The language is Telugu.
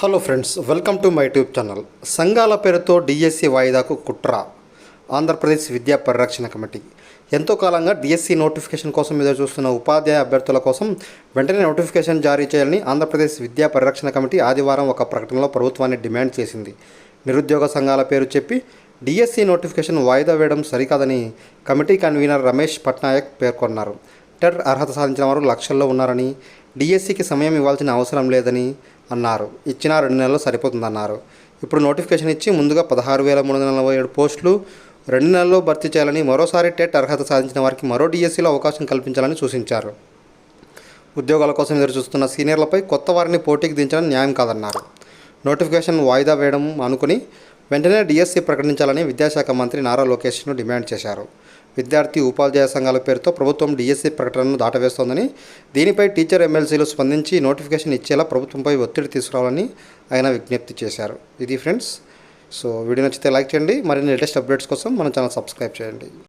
Hello friends welcome to my YouTube channel. సంఘాల పేరుతో డిఎస్సి వాయిదాకు కుట్ర. ఆంధ్రప్రదేశ్ విద్యా పరిరక్షణ కమిటీ. ఎంతో కాలంగా డిఎస్సి నోటిఫికేషన్ కోసం ఎదురు చూస్తున్న ఉపాధ్యాయ అభ్యర్థుల కోసం వెంటనే నోటిఫికేషన్ జారీ చేయాలని ఆంధ్రప్రదేశ్ విద్యా పరిరక్షణ కమిటీ ఆదివారం ఒక ప్రకటనలో ప్రభుత్వాన్ని డిమాండ్ చేసింది. నిరుద్యోగ సంఘాల పేరు చెప్పి డిఎస్సి నోటిఫికేషన్ వాయిదా వేయడం సరికాదని కమిటీ కన్వీనర్ రమేష్ పట్నాయక్ పేర్కొన్నారు. టెట్ అర్హత సాధించిన వారు లక్షల్లో ఉన్నారని డిఎస్సికి సమయం ఇవ్వాల్సిన అవసరం లేదని అన్నారు. ఇచ్చిన రెండు నెలలు సరిపోతుందన్నారు. ఇప్పుడు నోటిఫికేషన్ ఇచ్చి ముందుగా పదహారు వేల మూడు వందల నలభై ఏడు పోస్టులు రెండు నెలల్లో భర్తీ చేయాలని మరోసారి టెట్ అర్హత సాధించిన వారికి మరో డిఎస్సిలో అవకాశం కల్పించాలని సూచించారు. ఉద్యోగాల కోసం ఎదురు చూస్తున్న సీనియర్లపై కొత్త వారిని పోటీకి దించడం న్యాయం కాదన్నారు. నోటిఫికేషన్ వాయిదా వేయడం అనుకుని వెంటనే డిఎస్సి ప్రకటించాలని విద్యాశాఖ మంత్రి నారా లోకేష్ను డిమాండ్ చేశారు. విద్యార్థి ఉపాధ్యాయ సంఘాల పేరుతో ప్రభుత్వం డిఎస్సి ప్రకటనను దాటవేస్తోందని దీనిపై టీచర్ ఎమ్మెల్సీలు స్పందించి నోటిఫికేషన్ ఇచ్చేలా ప్రభుత్వంపై ఒత్తిడి తీసుకురావాలని ఆయన విజ్ఞప్తి చేశారు. ఇది ఫ్రెండ్స్ సో వీడియో నచ్చితే లైక్ చేయండి. మరిన్ని లేటెస్ట్ అప్డేట్స్ కోసం మన ఛానల్ సబ్స్క్రైబ్ చేయండి.